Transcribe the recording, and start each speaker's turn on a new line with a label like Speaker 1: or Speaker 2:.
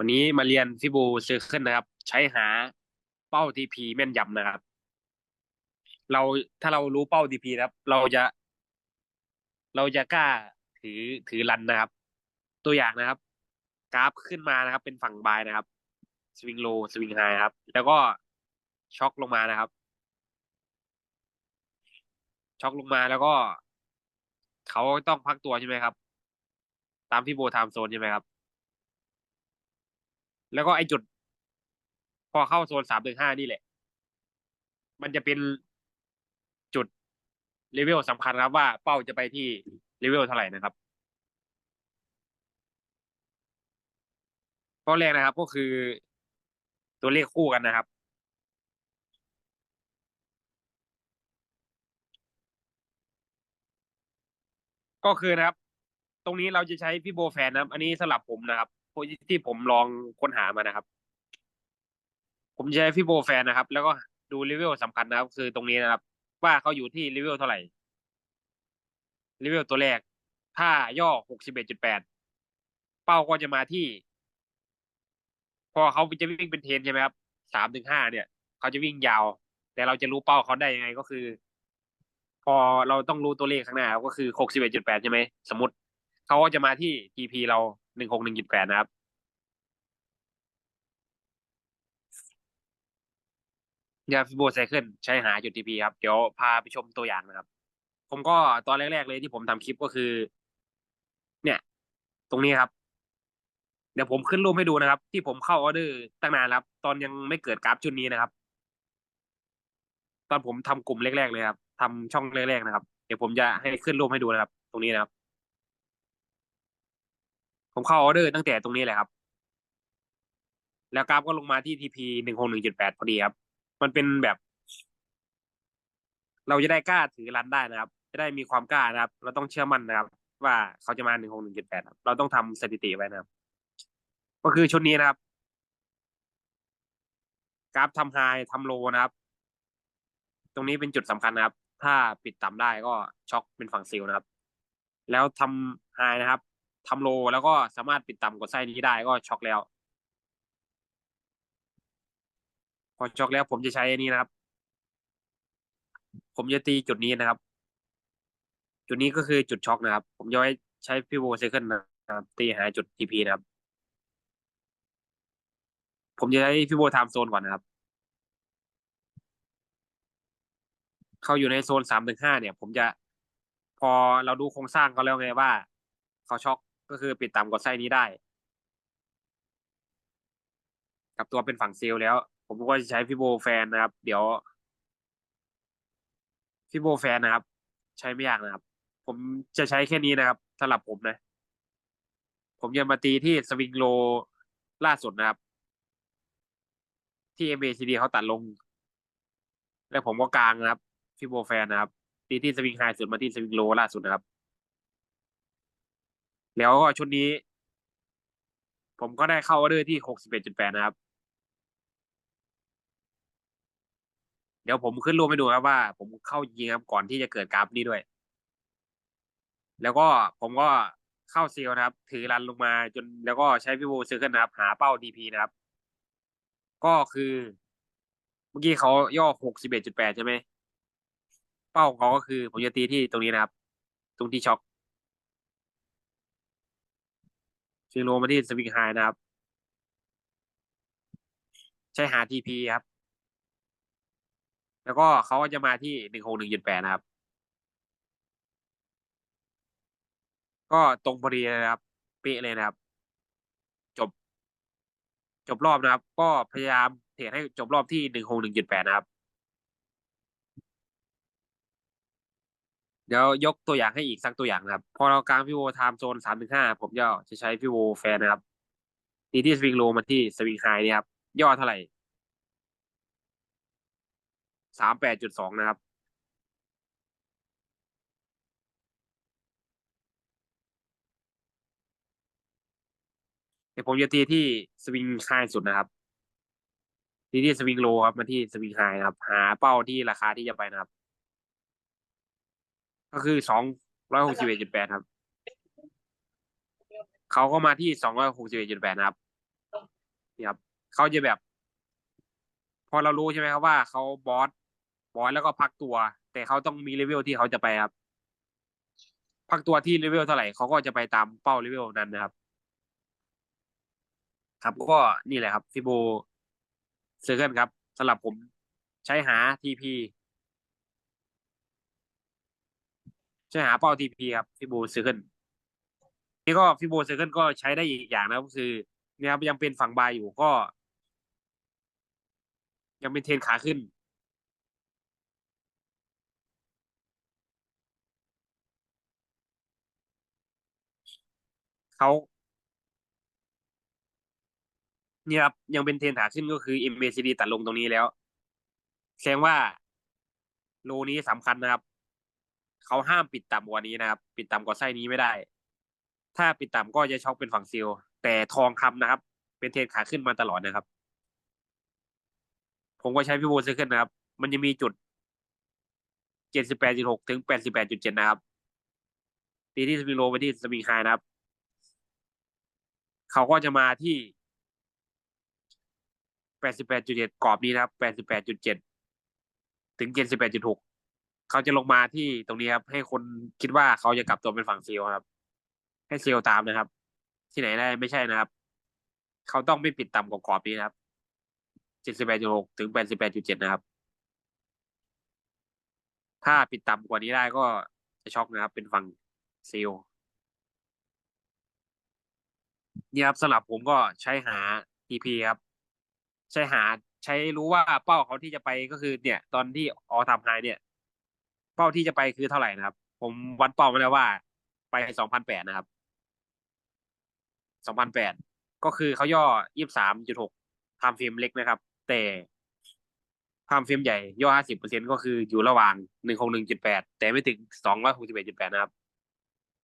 Speaker 1: วันนี้มาเรียนฟิบูเซอร์เคิลนะครับ ใช้หาเป้าทีพีแม่นยำนะครับ เราถ้าเรารู้เป้าทีพีนะครับ เราจะ เราจะกล้าถือถือรันนะครับ ตัวอย่างนะครับ กราฟขึ้นมานะครับ เป็นฝั่งบายนะครับสวิงโลสวิงไฮครับ แล้วก็ช็อกลงมานะครับช็อกลงมาแล้วก็เขาต้องพักตัวใช่ไหมครับ ตามที่โบไทม์โซนใช่ไหมครับ แล้วก็ไอจุด พอเข้าโซนสามถึงห้านี่แหละ มันจะเป็นจุดเลเวลสำคัญครับว่าเป้าจะไปที่เลเวลเท่าไหร่นะครับข้อแรกนะครับ ก็คือตัวเลขคู่กันนะครับ ก็คือนะครับ ตรงนี้เราจะใช้พี่โบแฟนนะครับ อันนี้สำหรับผมนะครับ ที่ผมลองค้นหามานะครับ ผมใช้พี่โบแฟนนะครับ แล้วก็ดูเลเวลสำคัญนะครับ คือตรงนี้นะครับ ว่าเขาอยู่ที่เลเวลเท่าไหร่เลเวลตัวแรก ถ้าย่อหกสิบเอ็ดจุดแปดเป้าก็จะมาที่ พอเขาจะวิ่งเป็นเทนใช่ไหมครับสามถึงห้าเนี่ย เขาจะวิ่งยาว แต่เราจะรู้เป้าเขาได้ยังไงก็คือ พอเราต้องรู้ตัวเลขข้างหน้าก็คือหกสิบเอ็ดจุดแปดใช่ไหมสมมติเขาก็จะมาที่ TP เรา หนึ่งหกหนึ่งจุดแปดนะครับ ยาฟิโบไซเคิลใช้หาจุด TP ครับ เดี๋ยวพาไปชมตัวอย่างนะครับ ผมก็ตอนแรก ๆ เลยที่ผมทำคลิปก็คือ เนี่ย ตรงนี้ครับ เดี๋ยวผมขึ้นรูปให้ดูนะครับ ที่ผมเข้าออเดอร์ตั้งนานแล้วตอนยังไม่เกิดกราฟชุดนี้นะครับ ตอนผมทำกลุ่มแรก ๆ เลยครับทำช่องแรก ๆ นะครับ เดี๋ยวผมจะให้ขึ้นรูปให้ดูนะครับ ตรงนี้นะครับ ผมเข้าออเดอร์ตั้งแต่ตรงนี้แหละครับ แล้วกราฟก็ลงมาที่ TP หนึ่งหกหนึ่งจุดแปดพอดีครับ มันเป็นแบบ เราจะได้กล้าถือรันได้นะครับ จะได้มีความกล้านะครับ เราต้องเชื่อมั่นนะครับ ว่าเขาจะมาหนึ่งหกหนึ่งจุดแปดเราต้องทำสถิติไว้นะครับ ก็คือชุดนี้นะครับ กราฟทำไฮทำโลนะครับ ตรงนี้เป็นจุดสำคัญนะครับ ถ้าปิดต่ำได้ก็ช็อกเป็นฝั่งซิลนะครับ แล้วทำไฮนะครับ ทำโลแล้วก็สามารถปิดต่ำกดไส้นี้ได้ก็ช็อกแล้ว พอช็อกแล้วผมจะใช้อันนี้นะครับ ผมจะตีจุดนี้นะครับ จุดนี้ก็คือจุดช็อกนะครับ ผมจะไว้ใช้พิโวเซคันนะครับ ตีหาจุดทีพีนะครับ ผมจะใช้พิโวไทม์โซนก่อนนะครับ เขาอยู่ในโซนสามถึงห้าเนี่ย ผมจะพอเราดูโครงสร้างเขาแล้วไงว่า เขาช็อก ก็คือปิดต่ำกว่าไส้นี้ได้ กับตัวเป็นฝั่งเซลแล้ว ผมก็จะใช้ฟิโบแฟนนะครับ เดี๋ยวฟิโบแฟนนะครับ ใช้ไม่ยากนะครับ ผมจะใช้แค่นี้นะครับสำหรับผมนะ ผมจะมาตีที่สวิงโลล่าสุดนะครับ ที่ MACD เขาตัดลง แล้วผมก็กลางนะครับฟิโบแฟนนะครับตีที่สวิงไฮสุดมาที่สวิงโลล่าสุดนะครับ แล้วก็ชุดนี้ ผมก็ได้เข้าออเดอร์ที่หกสิบเอ็ดจุดแปดนะครับ เดี๋ยวผมขึ้นรูปให้ดูครับว่า ผมเข้ายิงครับก่อนที่จะเกิดกราฟนี้ด้วย แล้วก็ผมก็เข้าเซลนะครับ ถือรันลงมาจนแล้วก็ใช้พิโวเซอร์เคิลนะครับ หาเป้าดีพีนะครับ ก็คือ เมื่อกี้เขาย่อหกสิบเอ็ดจุดแปดใช่ไหมเป้าของเขาก็คือผมจะตีที่ตรงนี้นะครับ ตรงที่ช็อก ชิงโลมาที่สวิงไฮนะครับ ใช้หาทีพีครับ แล้วก็เขาก็จะมาที่หนึ่งหกหนึ่งจุดแปดนะครับ ก็ตรงพอดีเลยนะครับเป๊ะเลยนะครับ จบ จบรอบนะครับ ก็พยายามเทรดให้จบรอบที่หนึ่งหกหนึ่งจุดแปดนะครับ เดี๋ยวยกตัวอย่างให้อีกสักตัวอย่างนะครับ พอเรากลางพิโวไทม์โซนสามถึงห้าผมจะจะใช้พิโวแฟนนะครับตีที่สวิงโลมาที่สวิงไฮนี่ครับ ย่อเท่าไหร่สามแปดจุดสองนะครับ เดี๋ยวผมจะตีที่สวิงไฮสุดนะครับตีที่สวิงโลครับมาที่สวิงไฮนะครับ หาเป้าที่ราคาที่จะไปนะครับ ก็คือสองร้อยหกสิบเอ็ดจุดแปดครับ เขาก็มาที่สองร้อยหกสิบเอ็ดจุดแปดนะครับนี่ครับเขาจะแบบ พอเรารู้ใช่ไหมครับว่าเขาบอสบอสแล้วก็พักตัว แต่เขาต้องมีเลเวลที่เขาจะไปครับ พักตัวที่เลเวลเท่าไหร่เขาก็จะไปตามเป้าเลเวลนั้นนะครับ ครับก็นี่แหละครับฟิโบเซอร์เคิลครับสำหรับผมใช้หาทีพี ใช้หาเป้าทีพีครับฟิโบเซอร์เคิลนี่ก็ฟิโบเซอร์เคิลก็ใช้ได้อีกอย่างนะครับก็คือเนี่ยครับยังเป็นฝั่งบายอยู่ก็ ยังเป็นเทรนขาขึ้น เขาเนี่ยครับยังเป็นเทรนขาขึ้นก็คือ MACD ตัดลงตรงนี้แล้วแสดงว่าโลนี้สำคัญนะครับ เขาห้ามปิดต่ำกว่านี้นะครับปิดต่ำกว่าไส้นี้ไม่ได้ ถ้าปิดต่ำก็จะช็อกเป็นฝั่งซิลแต่ทองคำนะครับ เป็นเทรนขาขึ้นมาตลอดนะครับ ผมก็ใช้พิโบซอร์เคิลนะครับ มันจะมีจุดเจ็ดสิบแปดจุดหกถึงแปดสิบแปดจุดเจ็ดนะครับตีที่สปริงโลไปที่สปิงไฮนะครับ เขาก็จะมาที่แปดสิบแปดจุดเจ็ดกรอบนี้นะครับแปดสิบแปดจุดเจ็ดถึงเจ็ดสิบแปดจุดหก เขาจะลงมาที่ตรงนี้ครับ ให้คนคิดว่าเขาจะกลับตัวเป็นฝั่งเซลครับ ให้เซลตามนะครับ ที่ไหนได้ไม่ใช่นะครับ เขาต้องไม่ปิดต่ำกว่ากรอบนี้นะครับเจ็ดสิบแปดจุดหกถึงแปดสิบแปดจุดเจ็ดนะครับ ถ้าปิดต่ำกว่านี้ได้ก็จะช็อกนะครับ เป็นฝั่งเซลนี่ครับสำหรับผมก็ใช้หา TP ครับ ใช้หาใช้รู้ว่าเป้าเขาที่จะไปก็คือเนี่ย ตอนที่ออทำไฮเนี่ย เป้าที่จะไปคือเท่าไหร่นะครับ ผมวัดเป้ามาแล้วว่า ไปสองพันแปดนะครับสองพันแปดก็คือเขาย่อยี่สามจุดหกทำฟิล์มเล็กนะครับ แต่ทำฟิล์มใหญ่ย่อห้าสิบเปอร์เซ็นก็คืออยู่ระหว่างหนึ่งหกหนึ่งจุดแปดแต่ไม่ถึงสองร้อยหกสิบเอ็ดจุดแปดนะครับ